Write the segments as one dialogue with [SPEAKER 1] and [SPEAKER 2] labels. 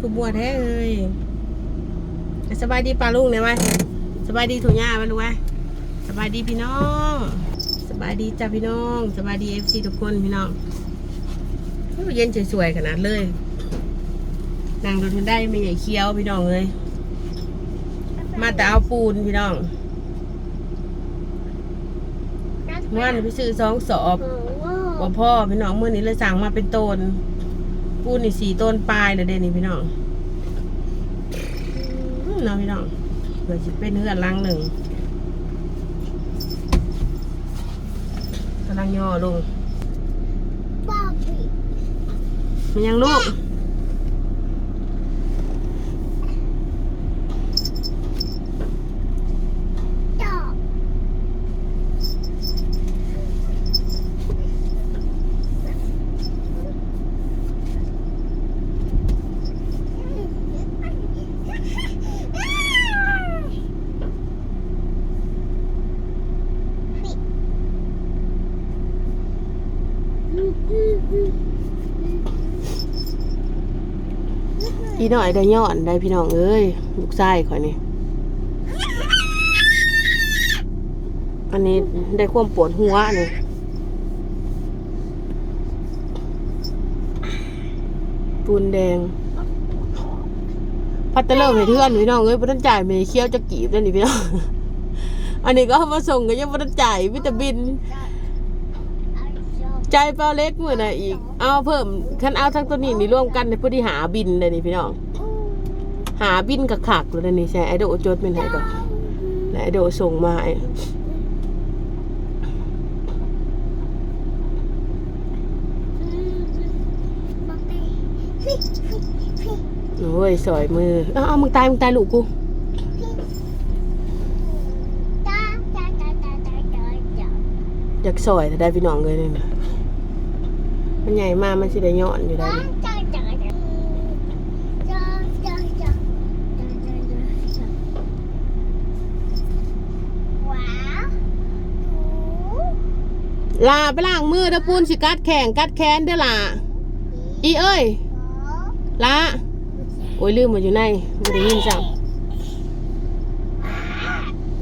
[SPEAKER 1] คือบัวแท้เอ้ยสบายดีปลาลุงเนี่ยไหมสบายดีถุงย่าไหมลุงไหมสบายดีพี่น้อง สบายดีจ้าพี่น้องสบายดีเอฟซีทุกคนพี่น้องโอ้ยเย็นสวยๆขนาดเลยนั่งรถมันได้ไม่ใหญ่เคี้ยวพี่น้องเลย มาแต่เอาปูนพี่น้องเมื่อวานไปซื้อสองสอบว่าพ่อพี่น้องเมื่อนี้เลยสั่งมาเป็นต้น ปูนี่สี่ต้นปลายเลยเด่นี่พี่น้องอื้อเน้องพี่น้องเผื่อจะเป็นเฮือนหลังหนึ่งกำลังย่อลงมันยังลูก พี่น่อยได้ยอนได้พี่น้องเอ้ยลูกไส้ข่อยนี่อันนี้ได้ความปวดหัวนี่ปูนแดง พัดตะเริ่มให้เทือนพี่น้องเอ้ยบ่ต้องจ่ายเมย์เคี้ยวจะกีบแล้วนี่พี่น้องอันนี้ก็มาส่งก็ยังบ่ต้องจ่ายวิตามิน ใจเปล่าเล็กมือน่ะอีก เอาเพิ่มคันเอาทั้งตัวนี้นี่ร่วมกันในพอดีหาบินเลยนี่พี่น้อง หาบินกับขักเลยนี่ใช่ไอโดโจดเป็นไงก่อนแล้วไอโดส่งมาไอ้โอ้ยสอยมือ เอาเอามึงตาย มึงตายลูกกูอยากสอยแต่ได้พี่น้องเลยนี่นะ มันใหญ่มากมันสิได้ย้อนอยู่ได้นี่ลาไปล้างมือเด้อปูนสิกัดแข่งกัดแขนเด้อล่ะอีเอ้ยลาโอ้ยลืมมาอยู่ในไม่ได้ยินจัง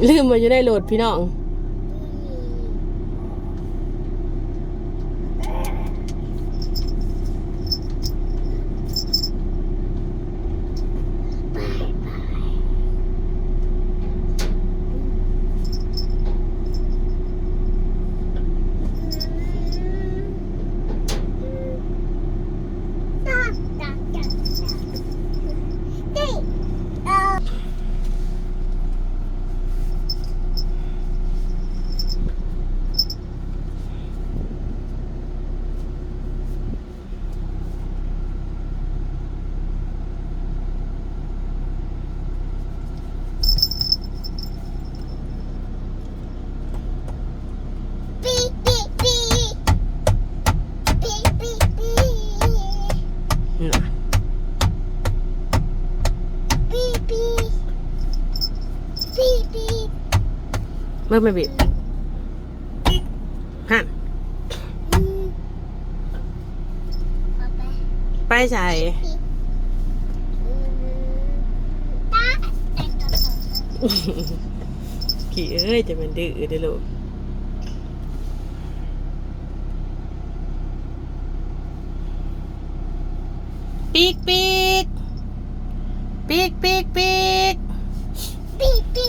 [SPEAKER 1] ลืมมาอยู่ในโหลดพี่น้อง น่ะเมื่อไม่บิดหันไปใส่ขี่เอ้ยจะมันดื้อเด้อลูกปีกปีกปีกปีกปีก ปีกปี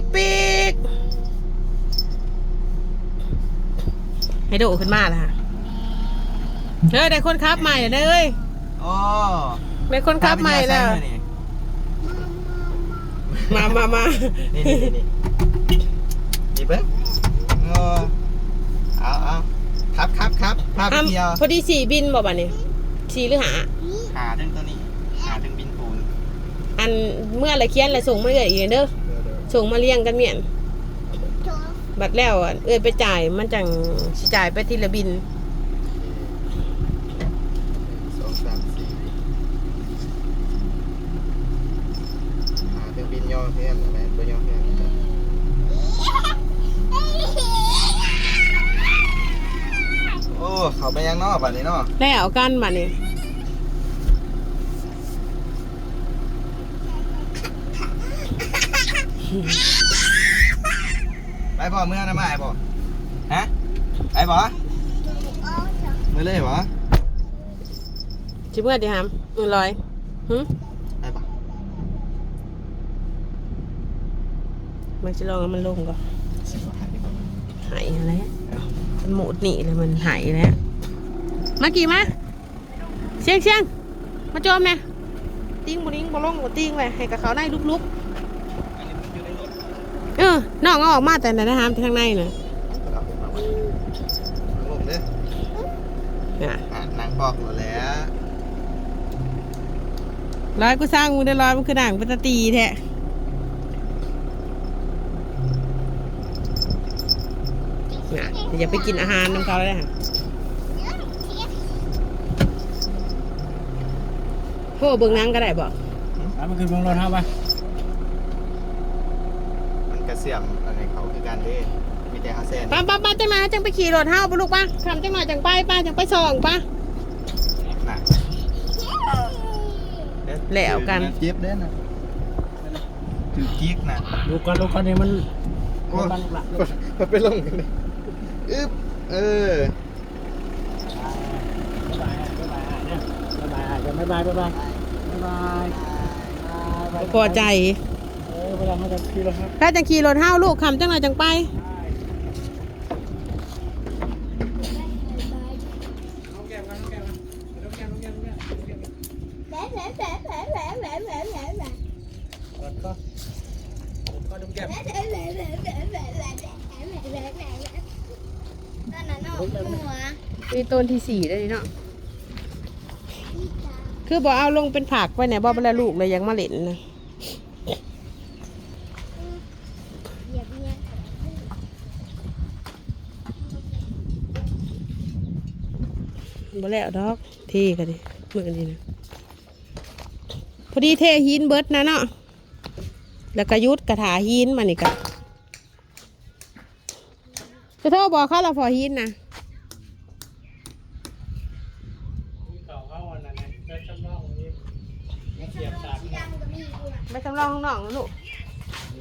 [SPEAKER 1] กปีกให้โดดขึ้นมาแล้วฮะเฮ้ยได้คนขับใหม่แล้วเอ้ย
[SPEAKER 2] โอ้
[SPEAKER 1] ได้คนขับใหม่แล้ว
[SPEAKER 2] นี่
[SPEAKER 1] มามามา
[SPEAKER 2] นี่นี่นี่นี่เบิ้งเออเอาเอาครับครับครับพาไป
[SPEAKER 1] อะ
[SPEAKER 2] เที่ยว
[SPEAKER 1] พอดีสี่บินบอกบ่านี่สี่หรือหา
[SPEAKER 2] หาถึงตัวนี้หาถึงบินปูน
[SPEAKER 1] อันเมื่อไรเคียนอะไรส่งมาเลยอีกเด้อส่งมาเลี้ยงกันเมียนบัดแล้วอะเอ้ยไปจ่ายมันจังสิจ่ายไปทีละบิน
[SPEAKER 2] สองสามสี่หาถึงบินย่อเพี้ยนอะไรตัวย่อเพี้ยนโอ้โอ้เขาไปยังนอกบัดนี้เนาะ
[SPEAKER 1] แล้วกันบัดนี้
[SPEAKER 2] ไปบ่เมื่อนะมาไอ้บ่ฮะไปบ่เมื่อเลยบ่
[SPEAKER 1] จิเมื่อดีหามมือลอยหึ
[SPEAKER 2] ไปบ่
[SPEAKER 1] มันจะลองให้มันลงก่อน
[SPEAKER 2] สิบ่หายดีกว่า
[SPEAKER 1] หายแล้วมันหมดหนีเลยมันหายแล้วมากี่มาเชียงเชียงมาโจมเนี่ยติ้งบุริ้งบุลงบุติ้งเลยให้กับเขาได้ลุกๆเออ น้องเอาออกมาแต่ไหนนะฮามที่ข้างในน่ะ
[SPEAKER 2] เอาไปเอาไปลงเด้อ
[SPEAKER 1] น่ะ
[SPEAKER 2] อะนางบอกหมดแล้ว
[SPEAKER 1] ร้อยกูสร้างมึงได้ร้อยมันคือหนังเป็นตาตีแท้น่ะอย่าไปกินอาหารน้ำเขาเลยค่ะโหเบิ่งหนังก็ได้บอก
[SPEAKER 3] เอามันขึ้นบนรถเฮาไป
[SPEAKER 2] มันกระ เสียมอะไรเขาคือการเด้มีแต่ฮาเซน
[SPEAKER 1] ป้าป้าป้าจังมาจังไปขี่รถเฮาปะลูกป้าทำจังหน่อยจังไปป้าจังไปส่องป้า
[SPEAKER 2] น่ะ
[SPEAKER 1] แล้วกัน
[SPEAKER 2] เจ็บเด้อน่ะถือกิ๊กน่ะ
[SPEAKER 3] ลูกก่อนลูกก่อนนี่มัน
[SPEAKER 2] โอ้
[SPEAKER 3] ลูกก่อนลูกหลับลูก
[SPEAKER 2] มันไปลงกันเลยอึ๊บเออ
[SPEAKER 3] บ๊ายบายบ๊ายบายเนี่ยบ๊ายบายบ๊ายบายบ๊ายบายบ๊ายบาย
[SPEAKER 1] พอใจ
[SPEAKER 3] เออเวลาเขาจะขี่รถครับ
[SPEAKER 1] ถ้าจังขี่รถเฮาลูกคำจังหน่อยจังไป
[SPEAKER 3] รถก็รถก็ดุ้งแก้ม
[SPEAKER 1] มีต้นที่สี่ได้เนาะคือบอกเอาลงเป็นผักไว้ไหนบอกเวลาลูกเลยยังมาเล่นนะ บ่แล้วดอก เทกันดิมือนี้นะพอดีเทหินเบิดนะเนาะแล้วก็ยุดกระถาหินมานี่กันจะโทรบอกเขาเราพอหินนะ
[SPEAKER 3] เก่าเข้าวันนั้นไงเดินจำลองนี้เสียบสาม
[SPEAKER 1] ไปจำลองข้างนอกนะลูก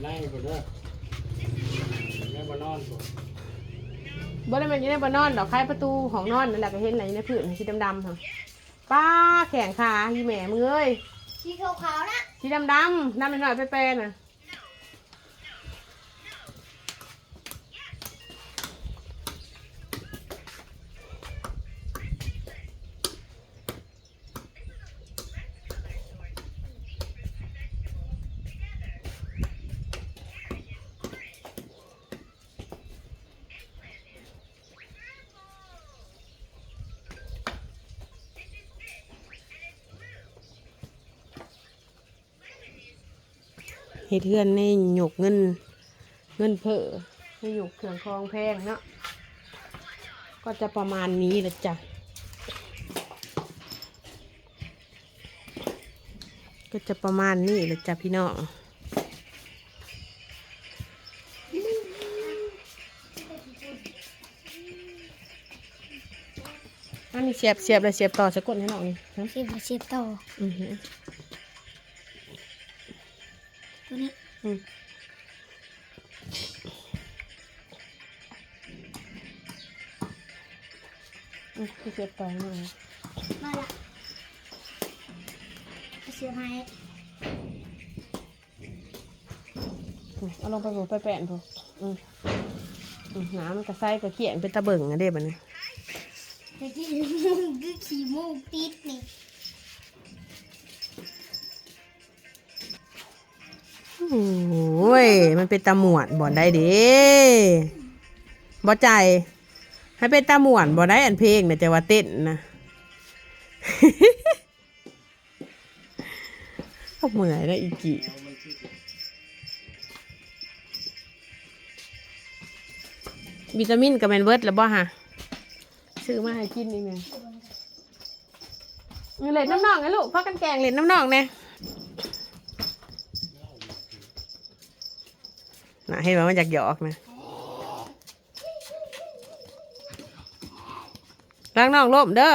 [SPEAKER 3] ไล่หมดเด้อแม่บนนอนผม
[SPEAKER 1] บ่ได้แมันอยู่ในบ่นอนดอกคล้ายประตูของนอนนั่นแหละก็เห็นอะไรในผืนสีดำๆค่ะป้าแข่งขาอีแหม่มึงเอ้ย
[SPEAKER 4] สีขาวๆนะ
[SPEAKER 1] สีดำๆดำหน่อยๆแปรๆน่ะ เฮ็ดเทือนในหยกเงิน เงินเผอในหยกเครื่องคองแพงเนาะก็จะประมาณนี้แหละจ้ะก็จะประมาณนี้แหละจ้ะพี่น้องอันนี้เสียบเสียบเลยเสียบต่อสะกดให้หน่อยฮะ
[SPEAKER 4] สีสีต่อ
[SPEAKER 1] อือ อืมอืมเสียบต่อให้หน่อย
[SPEAKER 4] มาละเสียบให้
[SPEAKER 1] อืมเอาลงไปหมูไปแปะนพออืมอืมน้ำมันกระไส้กระเขียนเป็นตะเบิ่งอะเด้บัดนี้
[SPEAKER 4] แต่ที่มูกคือขี้มูกติดนี่
[SPEAKER 1] โอ้ย มันเป็นตาหมวนบ่ได้เด้บ่ใจ ให้เป็นตาหมวนบ่ได้อันเพลงนะจะว่าเต้นนะก็เหมือยแล้อีกี่วิตามินกับแมนเวิร์ดแล้วบ่ฮะซื้อมาให้กินนี่ไงเล่นน้ำนองไงลูกพักกันแกงเล่นน้ำนองเนี่ย นะเห็นไหมมันอยากหยอกนะล้างน้องล่มเด้อ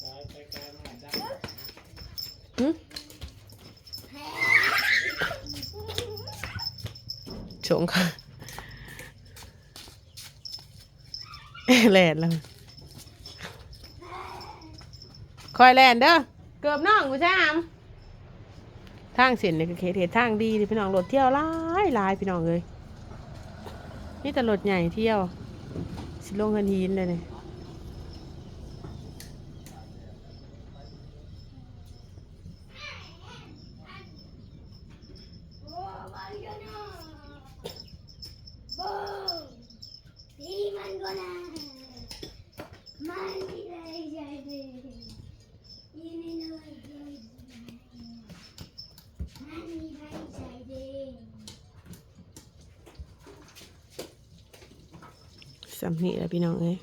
[SPEAKER 3] ไปไปไกลมาจ้า
[SPEAKER 1] หึ ชงค่ะแลนแล้วคอยแลนเด้อเกือบน้องกูใช่ไหมทางเส้นนี่ก็เขตเหตุทางดีพี่น้องรถเที่ยวหลายหลายพี่น้องเลยนี่แต่รถใหญ่เที่ยว สิลงเงินหินเลยเนี่ย สำนีแหล้วพี่น้องเอ้ย